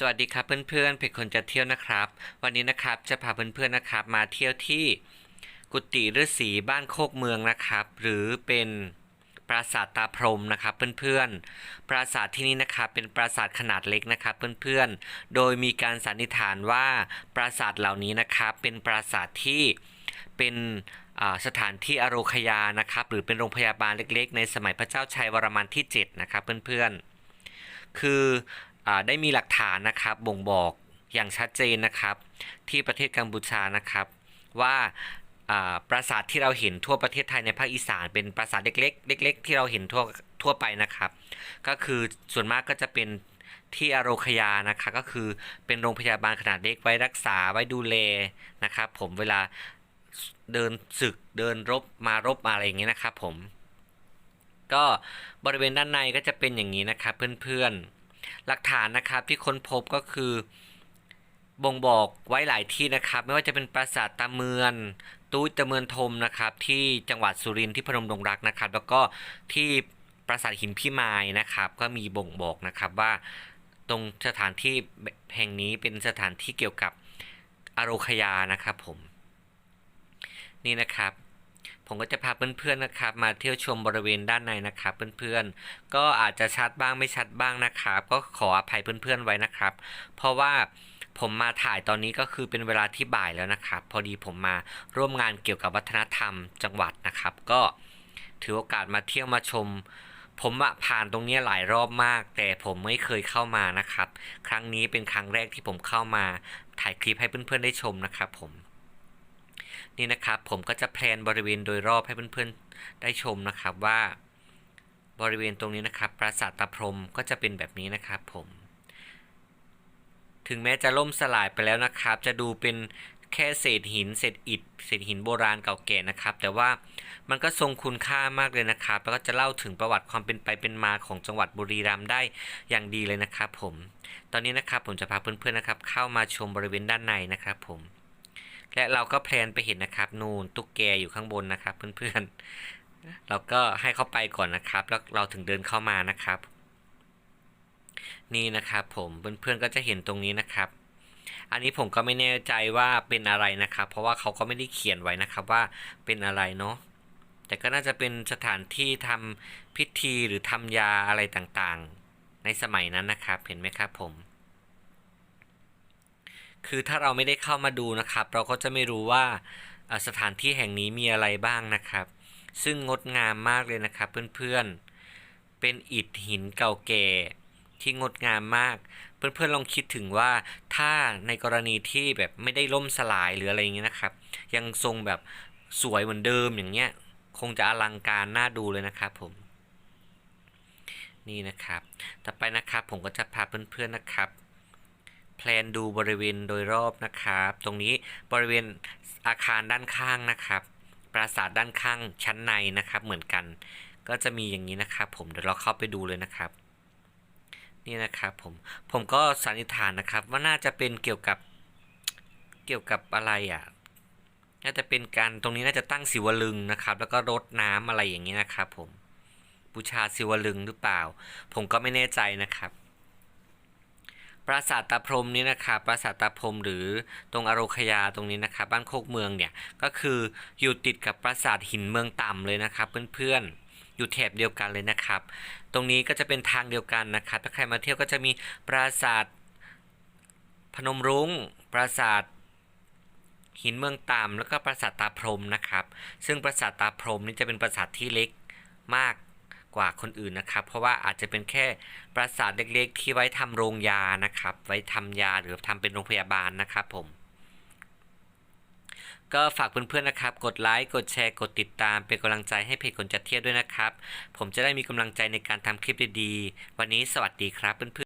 สวัสดีครับเพื่อนๆเพจคนจะเที่ยวนะครับ วันนี้นะครับจะพาเพื่อนๆนะครับ มาเที่ยวที่กุฏิฤาษีบ้านโคกเมืองนะครับ หรือเป็นปราสาทตาพรมนะครับเพื่อนๆ ปราสาทที่นี่นะครับเป็นปราสาทขนาดเล็กนะครับเพื่อนๆ โดยมีการสันนิษฐานว่าปราสาทเหล่านี้นะครับ เป็นปราสาทที่เป็นสถานที่อโรคยานะครับ หรือเป็นโรงพยาบาลเล็ก ๆ ในสมัยพระเจ้าชัยวรมันที่ 7 นะครับเพื่อนๆ คือ ได้มีหลักฐานนะครับบ่งบอกอย่างชัดเจนนะครับ ที่ประเทศกัมพูชานะครับ ว่าปราสาทที่เราเห็นทั่วประเทศไทยในภาคอีสาน เป็นปราสาทเล็กๆเล็ก ๆ ที่เราเห็นทั่วทั่วไปนะครับ ก็คือส่วนมากก็จะเป็นที่อโรคยานะคะก็คือเป็นโรงพยาบาลขนาดเล็กไว้รักษาไว้ดูแลนะครับผมเวลาเดินศึกเดินรบมารบมาอะไรอย่างเงี้ยนะครับผม ก็บริเวณด้านในก็จะเป็นอย่างนี้นะครับเพื่อนๆ หลักฐานนะครับที่ค้นพบก็คือบ่งบอกไว้หลายที่นะครับ ไม่ว่าจะเป็นปราสาทตาเมือนตู้ตะเมือนทมนะครับ ที่จังหวัดสุรินทร์ที่พนมดงรักนะครับ แล้วก็ที่ปราสาทหินพิมายนะครับ ก็มีบ่งบอกนะครับว่าตรงสถานที่แห่งนี้เป็นสถานที่เกี่ยวกับอโรคยานะครับผม นี่นะครับ ผมก็จะพาเพื่อนๆนะครับ มาเที่ยวชมบริเวณด้านในนะครับเพื่อนๆ ก็อาจจะชัดบ้างไม่ชัดบ้างนะครับ ก็ขออภัยเพื่อนๆไว้นะครับ เพราะว่าผมมาถ่ายตอนนี้ก็คือเป็นเวลาที่บ่ายแล้วนะครับ พอดีผมมาร่วมงานเกี่ยวกับวัฒนธรรมจังหวัดนะครับ ก็ถือโอกาสมาเที่ยวมาชม ผมอะผ่านตรงนี้หลายรอบมาก แต่ผมไม่เคยเข้ามานะครับ ครั้งนี้เป็นครั้งแรกที่ผมเข้ามาถ่ายคลิปให้เพื่อนๆได้ชมนะครับผม นี่นะครับ ผมก็จะแพลนบริเวณโดยรอบให้เพื่อนๆได้ชมนะครับว่า บริเวณตรงนี้นะครับ ปราสาทตาพรมก็จะเป็นแบบนี้นะครับผม ถึงแม้จะล่มสลายไปแล้วนะครับ จะดูเป็นแค่เศษหินเศษอิฐเศษหินโบราณเก่าแก่นะครับ แต่ว่ามันก็ทรงคุณค่ามากเลยนะครับ แล้วก็จะเล่าถึงประวัติความเป็นไปเป็นมาของจังหวัดบุรีรัมย์ได้อย่างดีเลยนะครับ ผม ตอนนี้นะครับผมจะพาเพื่อนๆนะครับ เข้ามาชมบริเวณด้านในนะครับ ผม และเราก็แพลนไปเห็นนะครับนูนตุ๊กแกอยู่ข้างบนนะครับ เพื่อนๆ เราก็ให้เขาไปก่อนนะครับ แล้วเราถึงเดินเข้ามานะครับ นี่นะครับ ผมเพื่อนๆก็จะเห็นตรงนี้นะครับ อันนี้ผมก็ไม่แน่ใจว่าเป็นอะไรนะครับ เพราะว่าเขาก็ไม่ได้เขียนไว้นะครับว่าเป็นอะไรเนาะแต่ก็น่าจะเป็นสถานที่ทำพิธีหรือทำยาอะไรต่างๆ ในสมัยนั้นนะครับ เห็นไหมครับผม คือถ้าเราไม่ได้เข้ามาดูนะครับ เราก็จะไม่รู้ว่าสถานที่แห่งนี้มีอะไรบ้างนะครับ ซึ่งงดงามมากเลยนะครับเพื่อนๆ เป็นอิฐหินเก่าแก่ที่งดงามมาก เพื่อนๆลองคิดถึงว่าถ้าในกรณีที่แบบไม่ได้ล่มสลายหรืออะไรอย่างเงี้ยนะครับ ยังทรงแบบสวยเหมือนเดิมอย่างเงี้ยคงจะอลังการน่าดูเลยนะครับผมนี่นะครับ ต่อไปนะครับผมก็จะพาเพื่อนๆนะครับ แพลนดูบริเวณโดยรอบนะครับ ตรงนี้บริเวณอาคารด้านข้างนะครับ ปราสาทด้านข้างชั้นในนะครับ เหมือนกัน ก็จะมีอย่างนี้นะครับผมเดี๋ยวเราเข้าไปดูเลยนะครับ นี่นะครับผมผมก็สันนิษฐานนะครับ ว่าน่าจะเป็นเกี่ยวกับเกี่ยวกับอะไรอะน่าจะเป็นการตรงนี้น่าจะตั้งศิวลึงนะครับ แล้วก็รดน้ำอะไรอย่างนี้นะครับ ผมบูชาศิวลึงหรือเปล่า ผมก็ไม่แน่ใจนะครับ ปราสาทตาพรมนี้นะครับปราสาทตาพรมหรือตรงอโรคยาตรงนี้นะครับบ้านโคกเมืองเนี่ยก็คืออยู่ติดกับปราสาทหินเมืองต่ำเลยนะครับเพื่อนๆอยู่แถบเดียวกันเลยนะครับ ตรงนี้ก็จะเป็นทางเดียวกันนะครับถ้าใครมาเที่ยวก็จะมีปราสาทพนมรุง้ง ปราสาทหินเมืองต่ำแล้วก็ปราสาทตาพรมนะครับ ซึ่งปราสาทตาพรมนี่จะเป็นปราสาทที่เล็กมาก กว่าคนอื่นนะครับ เพราะว่าอาจจะเป็นแค่ปราสาทเล็กๆ ที่ไว้ทำโรงยานะครับ ไว้ทำยาหรือทำเป็นโรงพยาบาลนะครับผม ก็ฝากเพื่อนๆนะครับ กดไลค์กดแชร์กดติดตามเป็นกำลังใจให้เพจคนจัดเที่ยวด้วยนะครับ ผมจะได้มีกำลังใจในการทำคลิปดีๆวันนี้สวัสดีครับเพื่อนๆ